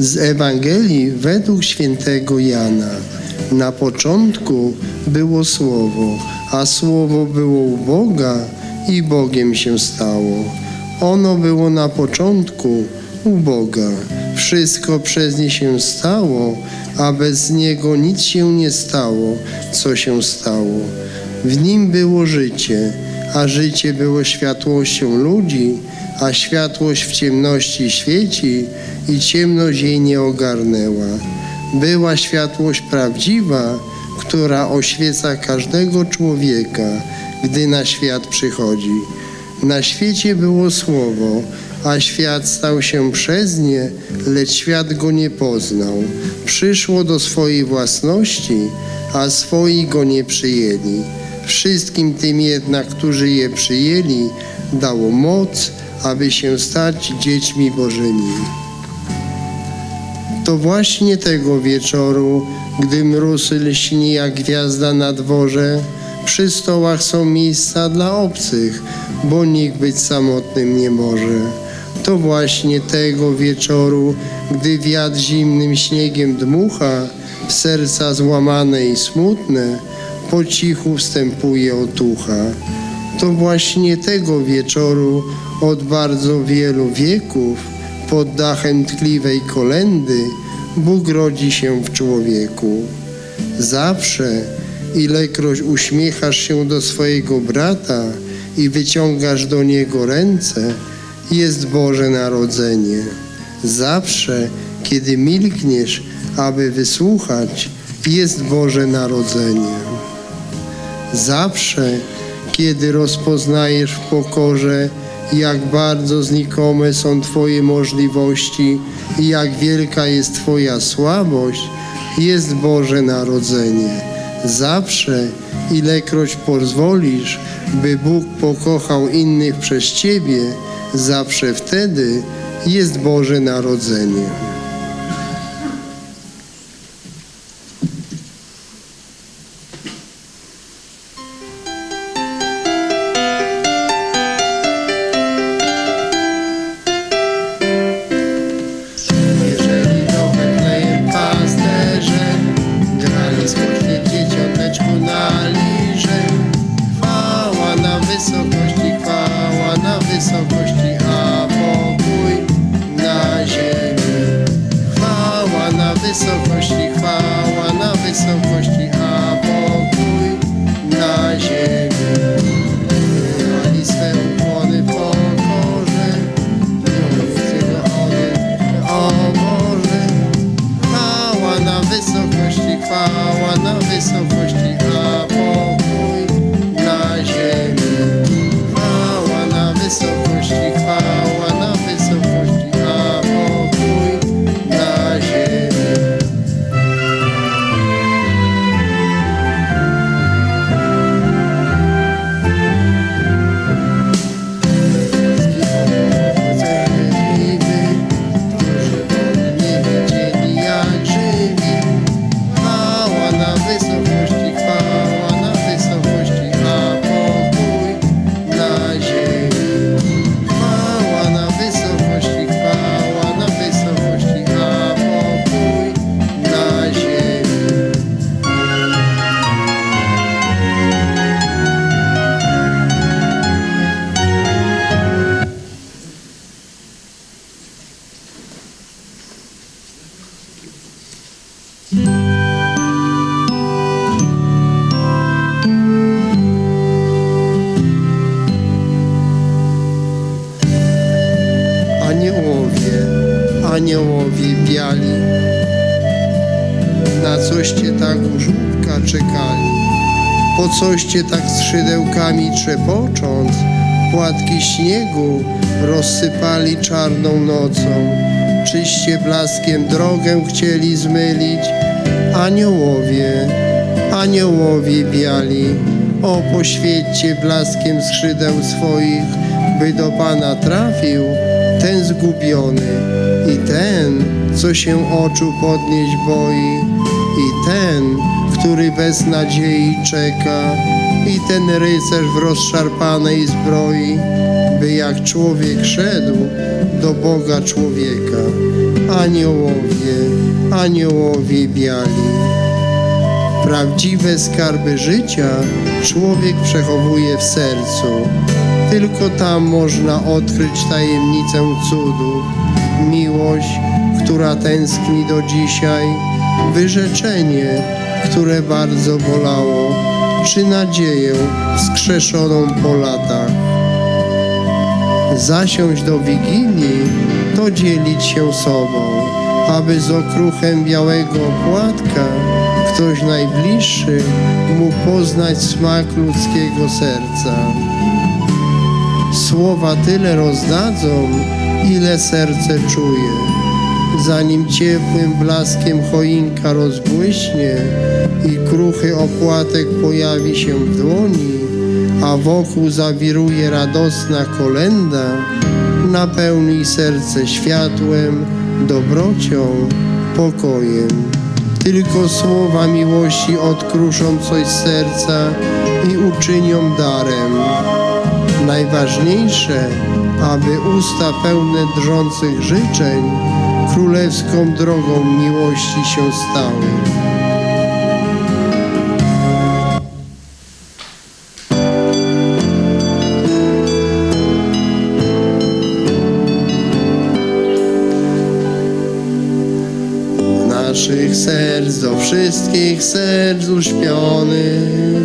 Z Ewangelii według świętego Jana. Na początku było Słowo, a Słowo było u Boga i Bogiem się stało. Ono było na początku u Boga. Wszystko przez nie się stało, a bez Niego nic się nie stało, co się stało. W Nim było życie, a życie było światłością ludzi, a światłość w ciemności świeci i ciemność jej nie ogarnęła. Była światłość prawdziwa, która oświeca każdego człowieka, gdy na świat przychodzi. Na świecie było Słowo, a świat stał się przez nie, lecz świat go nie poznał. Przyszło do swojej własności, a swoi go nie przyjęli. Wszystkim tym jednak, którzy je przyjęli, dało moc, aby się stać dziećmi Bożymi. To właśnie tego wieczoru, gdy mróz lśni jak gwiazda na dworze, przy stołach są miejsca dla obcych, bo nikt być samotnym nie może. To właśnie tego wieczoru, gdy wiatr zimnym śniegiem dmucha, w serca złamane i smutne, po cichu wstępuje otucha. To właśnie tego wieczoru od bardzo wielu wieków pod dachem tkliwej kolendy Bóg rodzi się w człowieku. Zawsze, ilekroć uśmiechasz się do swojego brata i wyciągasz do niego ręce, jest Boże Narodzenie. Zawsze, kiedy milkniesz, aby wysłuchać, jest Boże Narodzenie. Zawsze, kiedy rozpoznajesz w pokorze, jak bardzo znikome są Twoje możliwości i jak wielka jest Twoja słabość, jest Boże Narodzenie. Zawsze, ilekroć pozwolisz, by Bóg pokochał innych przez Ciebie, zawsze wtedy jest Boże Narodzenie. Aniołowie biali, na coście tak u żółtka czekali, po coście tak skrzydełkami trzepocząc, płatki śniegu rozsypali czarną nocą, czyście blaskiem drogę chcieli zmylić, aniołowie, aniołowie biali, o poświęćcie blaskiem skrzydeł swoich, by do Pana trafił ten zgubiony i ten, co się oczu podnieść boi, i ten, który bez nadziei czeka, i ten rycerz w rozszarpanej zbroi, by jak człowiek szedł do Boga człowieka. Aniołowie, aniołowie biali. Prawdziwe skarby życia człowiek przechowuje w sercu. Tylko tam można odkryć tajemnicę cudów, miłość, która tęskni do dzisiaj, wyrzeczenie, które bardzo bolało, czy nadzieję wskrzeszoną po latach. Zasiąść do wigilii to dzielić się sobą, aby z okruchem białego płatka ktoś najbliższy mógł poznać smak ludzkiego serca. Słowa tyle rozdadzą, ile serce czuje. Zanim ciepłym blaskiem choinka rozbłyśnie i kruchy opłatek pojawi się w dłoni, a wokół zawiruje radosna kolenda, napełnij serce światłem, dobrocią, pokojem. Tylko słowa miłości odkruszą coś z serca i uczynią darem. Najważniejsze, aby usta pełne drżących życzeń królewską drogą miłości się stały. Naszych serc do wszystkich serc uśpionych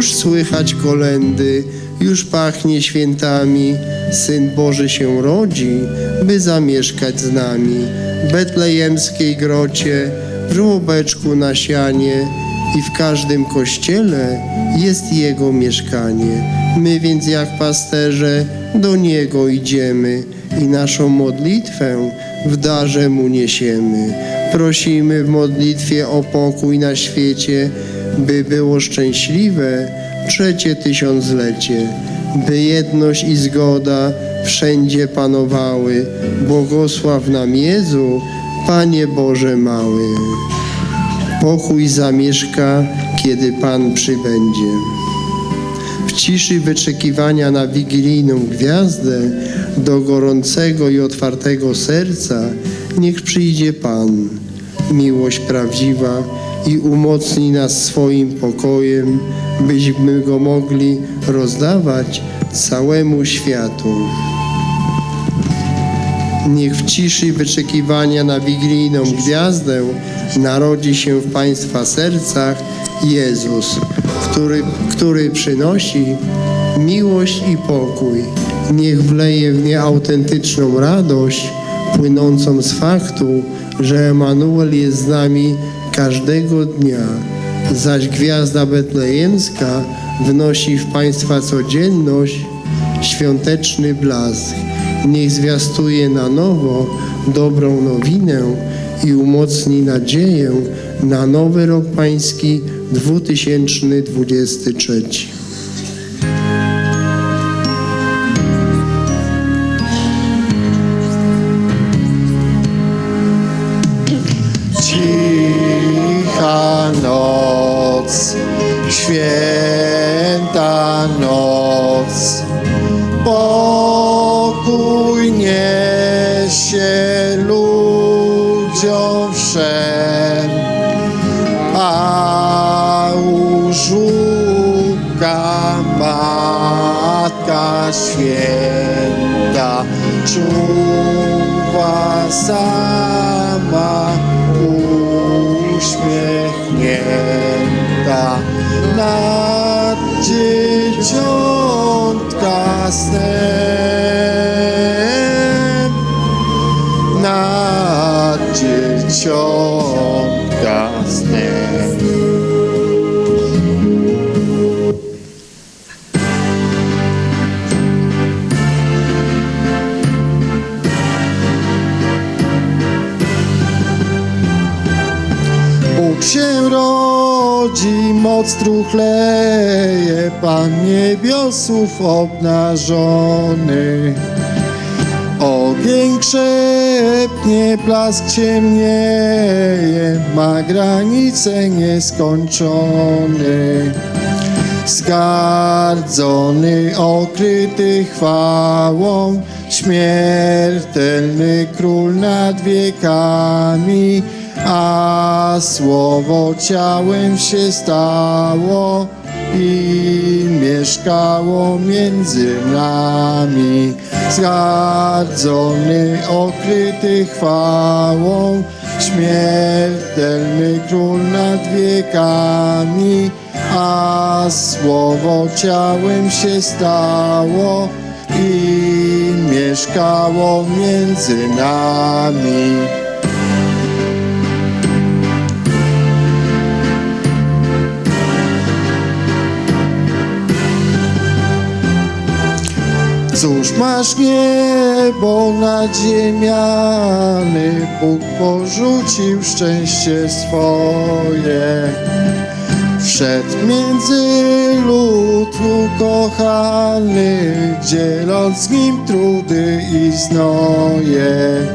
Już słychać kolendy, już pachnie świętami. Syn Boży się rodzi, by zamieszkać z nami. W betlejemskiej grocie, w żłobeczku na sianie i w każdym kościele jest Jego mieszkanie. My więc jak pasterze do Niego idziemy i naszą modlitwę w darze Mu niesiemy. Prosimy w modlitwie o pokój na świecie, by było szczęśliwe trzecie tysiąclecie, by jedność i zgoda wszędzie panowały. Błogosław nam Jezu, Panie Boże mały. Pokój zamieszka, kiedy Pan przybędzie. W ciszy wyczekiwania na wigilijną gwiazdę, do gorącego i otwartego serca, niech przyjdzie Pan, miłość prawdziwa i umocnij nas swoim pokojem, byśmy go mogli rozdawać całemu światu. Niech w ciszy wyczekiwania na wigilijną gwiazdę narodzi się w Państwa sercach Jezus, który, który przynosi miłość i pokój. Niech wleje w nie autentyczną radość płynącą z faktu, że Emanuel jest z nami każdego dnia. Zaś gwiazda betlejemska wnosi w Państwa codzienność świąteczny blask. Niech zwiastuje na nowo dobrą nowinę i umocni nadzieję na nowy rok pański 2023. Pan niebiosów obnażony. Ogień krzepnie, blask ciemnieje, ma granice nieskończone. Zgardzony, okryty chwałą, śmiertelny król nad wiekami, a słowo ciałem się stało i mieszkało między nami. Zgardzony, okryty chwałą, śmiertelny król nad wiekami, a słowo ciałem się stało i mieszkało między nami. Cóż masz niebo nad ziemiany, Bóg porzucił szczęście swoje. Wszedł między lud ukochany, dzieląc z nim trudy i znoje.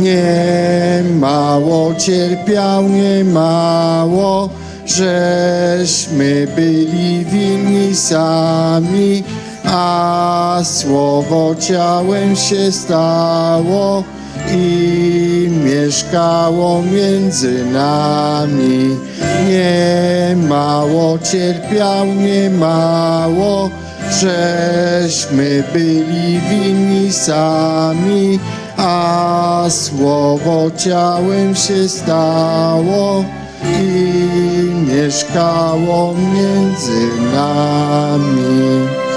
Nie mało cierpiał, nie mało, żeśmy byli winni sami, a słowo ciałem się stało i mieszkało między nami. Nie mało cierpiał, nie mało, żeśmy byli winni sami, a słowo ciałem się stało i mieszkało między nami.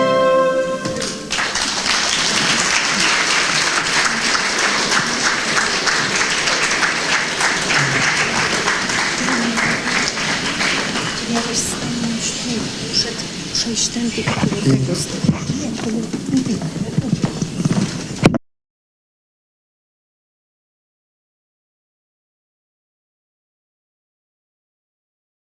тільки використати.